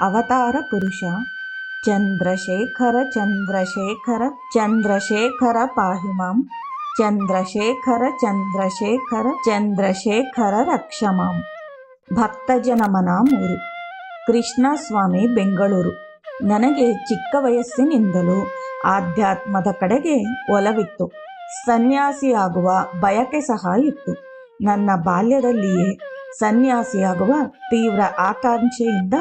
ಅವತಾರ ಪುರುಷ. ಚಂದ್ರಶೇಖರ ಚಂದ್ರಶೇಖರ ಚಂದ್ರಶೇಖರ ಪಾಹಿ ಮಾಂ ಚಂದ್ರಶೇಖರ ಚಂದ್ರಶೇಖರ ಚಂದ್ರಶೇಖರ ರಕ್ಷ ಮಾಂ ಭಕ್ತಜನಮನ ಮೂರು. ಕೃಷ್ಣಸ್ವಾಮಿ ಬೆಂಗಳೂರು. ನನಗೆ ಚಿಕ್ಕ ವಯಸ್ಸಿನಿಂದಲೂ ಆಧ್ಯಾತ್ಮದ ಕಡೆಗೆ ಒಲವಿತ್ತು. ಸನ್ಯಾಸಿಯಾಗುವ ಬಯಕೆ ಸಹ ಇತ್ತು. ನನ್ನ ಬಾಲ್ಯದಲ್ಲಿಯೇ ಸನ್ಯಾಸಿಯಾಗುವ ತೀವ್ರ ಆಕಾಂಕ್ಷೆಯಿಂದ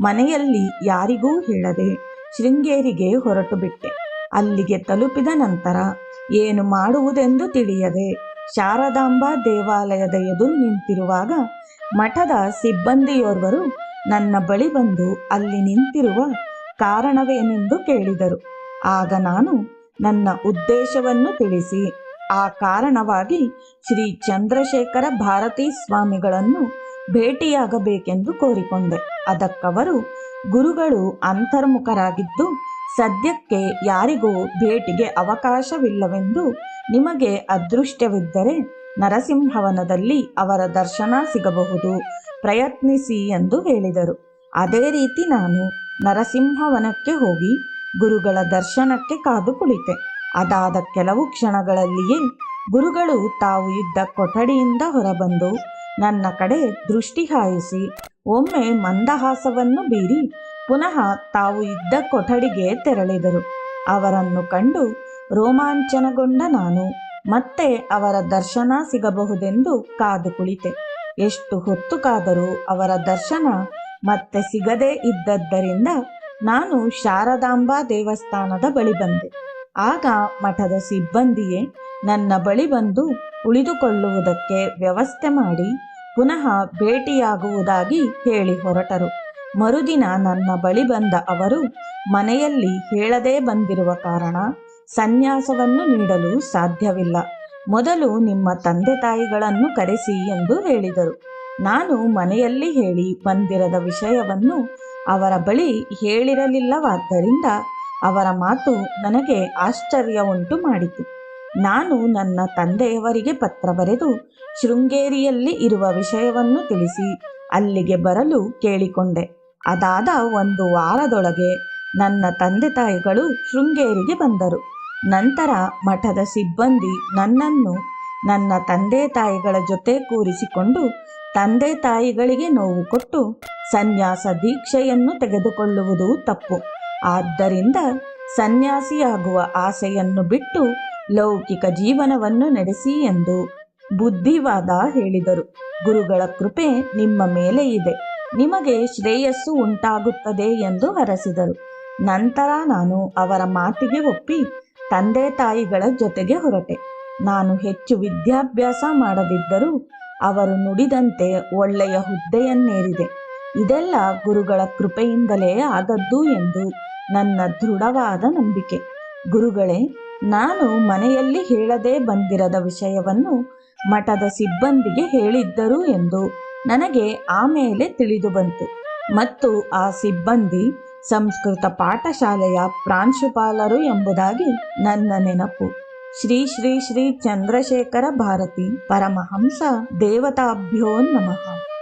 ಮನೆಯಲ್ಲಿ ಯಾರಿಗೂ ಹೇಳದೆ ಶೃಂಗೇರಿಗೆ ಹೊರಟು ಬಿಟ್ಟೆ. ಅಲ್ಲಿಗೆ ತಲುಪಿದ ನಂತರ ಏನು ಮಾಡುವುದೆಂದು ತಿಳಿಯದೆ ಶಾರದಾಂಬಾ ದೇವಾಲಯದ ಎದುರು ನಿಂತಿರುವಾಗ ಮಠದ ಸಿಬ್ಬಂದಿಯೋರ್ವರು ನನ್ನ ಬಳಿ ಬಂದು ಅಲ್ಲಿ ನಿಂತಿರುವ ಕಾರಣವೇನೆಂದು ಕೇಳಿದರು. ಆಗ ನಾನು ನನ್ನ ಉದ್ದೇಶವನ್ನು ತಿಳಿಸಿ, ಆ ಕಾರಣವಾಗಿ ಶ್ರೀ ಚಂದ್ರಶೇಖರ ಭಾರತೀ ಸ್ವಾಮಿಗಳನ್ನು ಭೇಟಿಯಾಗಬೇಕೆಂದು ಕೋರಿಕೊಂಡೆ. ಅದಕ್ಕವರು ಗುರುಗಳು ಅಂತರ್ಮುಖರಾಗಿದ್ದು, ಸದ್ಯಕ್ಕೆ ಯಾರಿಗೂ ಭೇಟಿಗೆ ಅವಕಾಶವಿಲ್ಲವೆಂದು ನಿಮಗೆ ಅದೃಷ್ಟವಿದ್ದರೆ ನರಸಿಂಹವನದಲ್ಲಿ ಅವರ ದರ್ಶನ ಸಿಗಬಹುದು. ಪ್ರಯತ್ನಿಸಿ ಎಂದು ಹೇಳಿದರು. ಅದೇ ರೀತಿ ನಾನು ನರಸಿಂಹವನಕ್ಕೆ ಹೋಗಿ ಗುರುಗಳ ದರ್ಶನಕ್ಕೆ ಕಾದು ಕುಳಿತೆ. ಅದಾದ ಕೆಲವು ಕ್ಷಣಗಳಲ್ಲಿಯೇ ಗುರುಗಳು ತಾವು ಇದ್ದ ಕೊಠಡಿಯಿಂದ ಹೊರಬಂದು ನನ್ನ ಕಡೆ ದೃಷ್ಟಿ ಹಾಯಿಸಿ. ಒಮ್ಮೆ ಮಂದಹಾಸವನ್ನು ಬೀರಿ ಪುನಃ ತಾವು ಇದ್ದ ಕೊಠಡಿಗೆ ತೆರಳಿದರು. ಅವರನ್ನು ಕಂಡು ರೋಮಾಂಚನಗೊಂಡ ನಾನು, ಮತ್ತೆ ಅವರ ದರ್ಶನ ಸಿಗಬಹುದೆಂದು ಕಾದು ಕುಳಿತೆ. ಎಷ್ಟು ಹೊತ್ತು ಕಾದರೂ ಅವರ ದರ್ಶನ ಮತ್ತೆ ಸಿಗದೇ ಇದ್ದದ್ದರಿಂದ ನಾನು ಶಾರದಾಂಬಾ ದೇವಸ್ಥಾನದ ಬಳಿ ಬಂದೆ. ಆಗ ಮಠದ ಸಿಬ್ಬಂದಿಯೇ ನನ್ನ ಬಳಿ ಬಂದು ಉಳಿದುಕೊಳ್ಳುವುದಕ್ಕೆ ವ್ಯವಸ್ಥೆ ಮಾಡಿ ಪುನಃ ಭೇಟಿಯಾಗುವುದಾಗಿ ಹೇಳಿ ಹೊರಟರು. ಮರುದಿನ ನನ್ನ ಬಳಿ ಬಂದ ಅವರು ಮನೆಯಲ್ಲಿ ಹೇಳದೇ ಬಂದಿರುವ ಕಾರಣ ಸನ್ಯಾಸವನ್ನು ನೀಡಲು ಸಾಧ್ಯವಿಲ್ಲ. ಮೊದಲು ನಿಮ್ಮ ತಂದೆ ತಾಯಿಗಳನ್ನು ಕರೆಸಿ ಎಂದು ಹೇಳಿದರು. ನಾನು ಮನೆಯಲ್ಲಿ ಹೇಳಿ ಬಂದಿರದ ವಿಷಯವನ್ನು ಅವರ ಬಳಿ ಹೇಳಿರಲಿಲ್ಲವಾದ್ದರಿಂದ ಅವರ ಮಾತು ನನಗೆ ಆಶ್ಚರ್ಯ ಉಂಟು ಮಾಡಿತು. ನಾನು ನನ್ನ ತಂದೆಯವರಿಗೆ ಪತ್ರ ಬರೆದು ಶೃಂಗೇರಿಯಲ್ಲಿ ಇರುವ ವಿಷಯವನ್ನು ತಿಳಿಸಿ ಅಲ್ಲಿಗೆ ಬರಲು ಕೇಳಿಕೊಂಡೆ. ಅದಾದ ಒಂದು ವಾರದೊಳಗೆ ನನ್ನ ತಂದೆ ತಾಯಿಗಳು ಶೃಂಗೇರಿಗೆ ಬಂದರು. ನಂತರ ಮಠದ ಸಿಬ್ಬಂದಿ ನನ್ನನ್ನು ನನ್ನ ತಂದೆ ತಾಯಿಗಳ ಜೊತೆ ಕೂರಿಸಿಕೊಂಡು ತಂದೆ ತಾಯಿಗಳಿಗೆ ನೋವು ಕೊಟ್ಟು ಸನ್ಯಾಸ ದೀಕ್ಷೆಯನ್ನು ತೆಗೆದುಕೊಳ್ಳುವುದು ತಪ್ಪು. ಆದ್ದರಿಂದ ಸನ್ಯಾಸಿಯಾಗುವ ಆಸೆಯನ್ನು ಬಿಟ್ಟು ಲೌಕಿಕ ಜೀವನವನ್ನು ನಡೆಸಿ ಎಂದು ಬುದ್ಧಿವಾದ ಹೇಳಿದರು. ಗುರುಗಳ ಕೃಪೆ ನಿಮ್ಮ ಮೇಲೆ ಇದೆ. ನಿಮಗೆ ಶ್ರೇಯಸ್ಸು ಉಂಟಾಗುತ್ತದೆ ಎಂದು ಹರಸಿದರು. ನಂತರ ನಾನು ಅವರ ಮಾತಿಗೆ ಒಪ್ಪಿ ತಂದೆ ತಾಯಿಗಳ ಜೊತೆಗೆ ಹೊರಟೆ. ನಾನು ಹೆಚ್ಚು ವಿದ್ಯಾಭ್ಯಾಸ ಮಾಡದಿದ್ದರೂ ಅವರು ನುಡಿದಂತೆ ಒಳ್ಳೆಯ ಹುದ್ದೆಯನ್ನೇರಿದೆ. ಇದೆಲ್ಲ ಗುರುಗಳ ಕೃಪೆಯಿಂದಲೇ ಆದದ್ದು ಎಂದು ನನ್ನ ದೃಢವಾದ ನಂಬಿಕೆ. ಗುರುಗಳೇ, ನಾನು ಮನೆಯಲ್ಲಿ ಹೇಳದೇ ಬಂದಿರದ ವಿಷಯವನ್ನು ಮಠದ ಸಿಬ್ಬಂದಿಗೆ ಹೇಳಿದ್ದರು ಎಂದು ನನಗೆ ಆಮೇಲೆ ತಿಳಿದು ಬಂತು. ಮತ್ತು ಆ ಸಿಬ್ಬಂದಿ ಸಂಸ್ಕೃತ ಪಾಠಶಾಲೆಯ ಪ್ರಾಂಶುಪಾಲರು ಎಂಬುದಾಗಿ ನನ್ನ ನೆನಪು. ಶ್ರೀ ಶ್ರೀ ಶ್ರೀ ಚಂದ್ರಶೇಖರ ಭಾರತಿ ಪರಮಹಂಸ ದೇವತಾಭ್ಯೋ ನಮಃ.